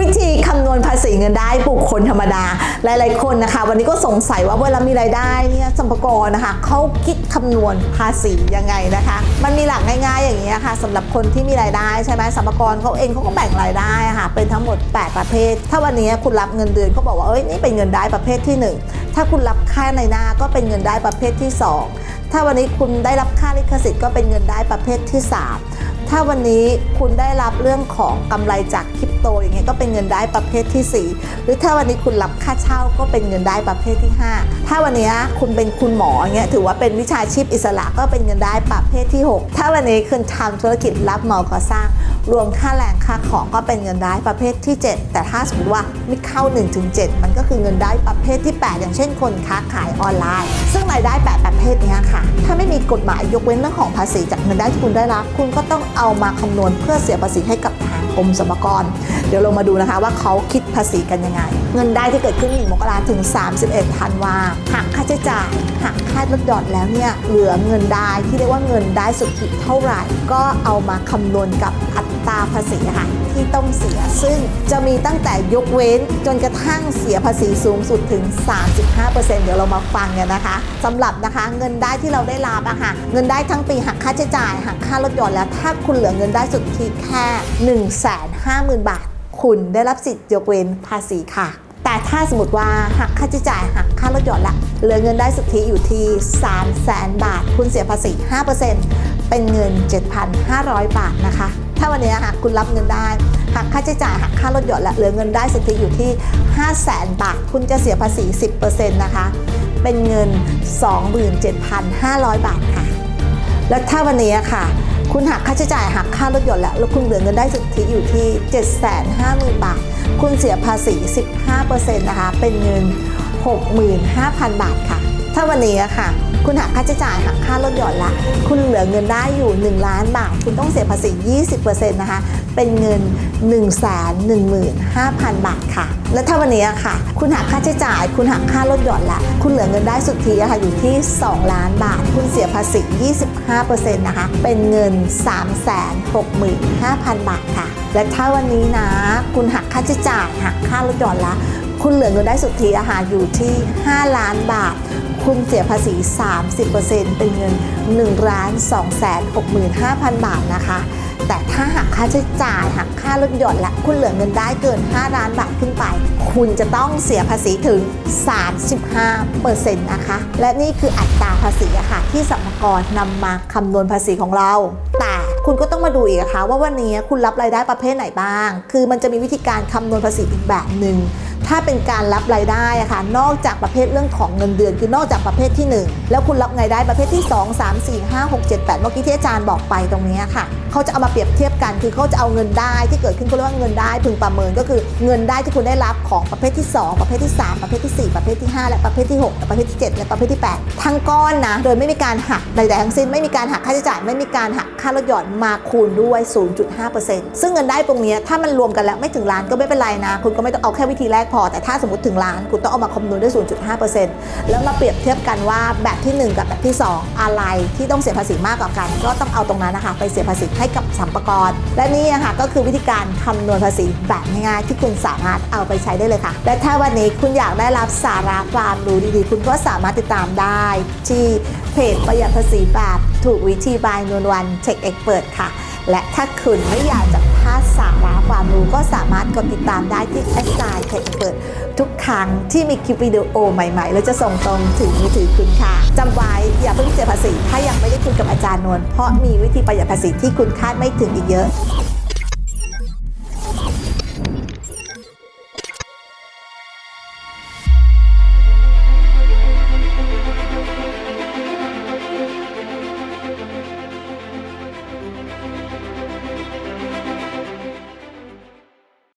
วิธีคำนวณภาษีเงินได้บุคคลธรรมดา หลาย ๆ คนนะคะ วันนี้ก็สงสัยว่าเวลามีรายได้เนี่ยสมภากรนะคะเขาคิดคำนวณภาษียังไงนะคะ มันมีหลักง่าย ๆ อย่างนี้ค่ะสำหรับคนที่มีรายได้ใช่ไหมสัมภากรเขาเองเขาก็แบ่งรายได้ค่ะเป็นทั้งหมด 8 ประเภท ถ้าวันนี้คุณรับเงินเดือนเขาบอกว่าเอ้ยนี่เป็นเงินได้ประเภทที่หนึ่งถ้าคุณรับค่าในหน้าก็เป็นเงินได้ประเภทที่สองถ้าวันนี้คุณได้รับค่าลิขสิทธิ์ก็เป็นเงินได้ประเภทที่สาม ถ้าวันนี้คุณได้รับเรื่องของกำไรจากคริปโตอย่างเงี้ยก็เป็นเงินได้ประเภทที่ 4 หรือถ้าวันนี้คุณรับค่าเช่าก็เป็นเงินได้ประเภทที่ 5 ถ้าวันนี้คุณเป็นคุณหมออย่างเงี้ยถือว่าเป็นวิชาชีพอิสระก็เป็นเงินได้ประเภทที่ 6 ถ้าวันนี้คุณทำธุรกิจรับเหมาก่อสร้าง รวมค่าแรงค่าของก็เป็นเงินได้ประเภทที่ 7 แต่ถ้าสมมติว่าไม่เข้า 1-7 มันก็คือเงินได้ประเภทที่ 8 อย่างเช่นคนค้าขายออนไลน์ายได้8ประเภทนี้ค่ะ ถ้าไม่มีกฎหมายยกเว้นเรื่องของภาษีจากเงินได้ที่คุณได้รับ คุณก็ต้องเอามาคำนวณเพื่อเสียภาษีให้กับทางกรมสรรพากร เดี๋ยวเรามาดูนะคะว่าเขาคิดภาษีกันยังไง เงินได้ที่เกิดขึ้น1มกราถึง 31ธันวาหักค่าใช้จ่ายหักค่าลดหย่อนแล้วเนี่ยเหลือเงินได้ที่เรียกว่าเงินได้สุทธิเท่าไหร่ ก็เอามาคำนวณกับอั ตราภาษีค่ะที่ต้องเสีย ซึ่งจะมีตั้งแต่ยกเว้นจนกระทั่งเสียภาษีสูงสุดถึง 35%เดี๋ยวเรามาฟังกันนะคะสำหรับนะคะเงินได้ที่เราได้รับอะค่ะเงินได้ทั้งปีหักค่าใช้จ่ายหักค่าลดหย่อนแล้วถ้าคุณเหลือเงินได้สุทธิแค่ 150,000 บาท คุณได้รับสิทธิ์ยกเว้นภาษีค่ะ แต่ถ้าสมมติว่าหักค่าใช้จ่ายหักค่าลดหย่อนละเหลือเงินได้สุทธิอยู่ที่ 3 0 0แสนบาท คุณเสียภาษี 5%เป็นเงิน 7,500 บาทนะคะ ถ้าวันนี้หากคุณรับเงินได้หักค่าใช้จ่ายหักค่าลดหย่อนละเหลือเงินได้สุทธิอยู่ที่ 5 0 0แสนบาท คุณจะเสียภาษี 10%นะคะ เป็นเงิน 27,500 บาทค่ะ แล้วถ้าวันนี้ค่ะ คุณหักค่าใช้จ่ายหักค่ารถยนต์แล้วแล้วคุณเหลือเงินได้สุทธิอยู่ที่ 750,000 บาท คุณเสียภาษี 15%นะคะ เป็นเงิน 65,000 บาทค่ะ ถ้าวันนี้ค่ะ คุณหักค่าใช้จ่ายหักค่ารถยนต์ละ คุณเหลือเงินได้อยู่ 1 ล้านบาท คุณต้องเสียภาษี 20%นะคะ เป็นเงิน 115,000 บาทค่ะ และถ้าวันนี้ค่ะ คุณหักค่าใช้จ่าย คุณหักค่ารถหย่อนละ คุณเหลือเงินได้สุทธิอะค่ะอยู่ที่ 2 ล้านบาท คุณเสียภาษี 25%นะคะ เป็นเงิน 365,000 บาทค่ะ และถ้าวันนี้นะ คุณหักค่าใช้จ่ายหักค่ารถหย่อนละ คุณเหลือเงินได้สุทธิอาหารอยู่ที่ 5 ล้านบาท คุณเสียภาษี 30%เป็นเงิน1ล้าน2แสน65,000 บาทนะคะ แต่ถ้าหักค่าใช้จ่ายหักค่าลดหย่อนและคุณเหลือเงินได้เกิน 5 ล้านบาทขึ้นไป คุณจะต้องเสียภาษีถึง 35%นะคะ และนี่คืออัตราภาษีอะค่ะที่สรรพากรนำมาคำนวณภาษีของเราแต่คุณก็ต้องมาดูอีกนะคะว่าวันนี้คุณรับรายได้ประเภทไหนบ้าง คือมันจะมีวิธีการคำนวณภาษีอีกแบบหนึ่ง ถ้าเป็นการรับรายได้อะค่ะ นอกจากประเภทเรื่องของเงินเดือน คือนอกจากประเภทที่ 1 แล้วคุณรับรายได้ประเภทที่ 2 3 4 5 6 7 8 เมื่อกี้ที่อาจารย์บอกไปตรงนี้ค่ะ เขาจะเอามาเปรียบเทียบกัน คือเขาจะเอาเงินได้ที่เกิดขึ้นเขาเรียกว่าเงินได้พึงประเมินก็คือเงินได้ที่คุณได้รับของประเภทที่ 2 ประเภทที่ 3 ประเภทที่ 4 ประเภทที่ 5 และประเภทที่ 6 และประเภทที่ 7 และประเภทที่ 8 ทั้งก้อนนะ โดยไม่มีการหักใดๆทั้งสิ้น ไม่มีการหักค่าใช้จ่าย ไม่มีการหักค่าลดหย่อนมาคูณด้วย 0.5%ซึ่งเงินได้ตรงนี้ถ้ามันรวมกันแล้วไม่ถึงล้านก็ไม่เป็นไรนะ คุณก็ไม่ต้องเอาแค่วิธีแรกพอแต่ถ้าสมมติถึงล้านคุณต้องเอามาคำนวณด้วย 0.5%แล้วมาเปรียบเทียบกันว่าแบบที่ 1 กับแบบที่ 2 อะไรที่ต้องเสียภาษีมากกว่ากัน ก็ต้องเอาตรงนั้นนะคะไปเสียภาษีให้กับสัมภาระและนี่นะคะก็คือวิธีการคำนวณภาษีแบบง่ายๆที่คุณสามารถเอาไปใช้ได้เลยค่ะ และถ้าวันนี้คุณอยากได้รับสาระความรู้ดีๆ คุณก็สามารถติดตามได้ ที่เพจประหยัดภาษีแบบถูกวิธีบายนวลวันเทคเอ็กเปิดค่ะ และถ้าคุณไม่อยากจะ ลาดสาระความรู้ก็สามารถกดติดตามได้ที่แอสไซน์เทคเปิดทุกครั้งที่มีคลิปวิดีโอใหม่ๆ แล้วจะส่งตรงถึงมือถือคุณค่ะจำไว้อย่าเพิ่งเสียภาษี ถ้ายังไม่ได้คุยกับอาจารย์นวลเพราะมีวิธีประหยัดภาษีที่คุณคาดไม่ถึงอีกเยอะ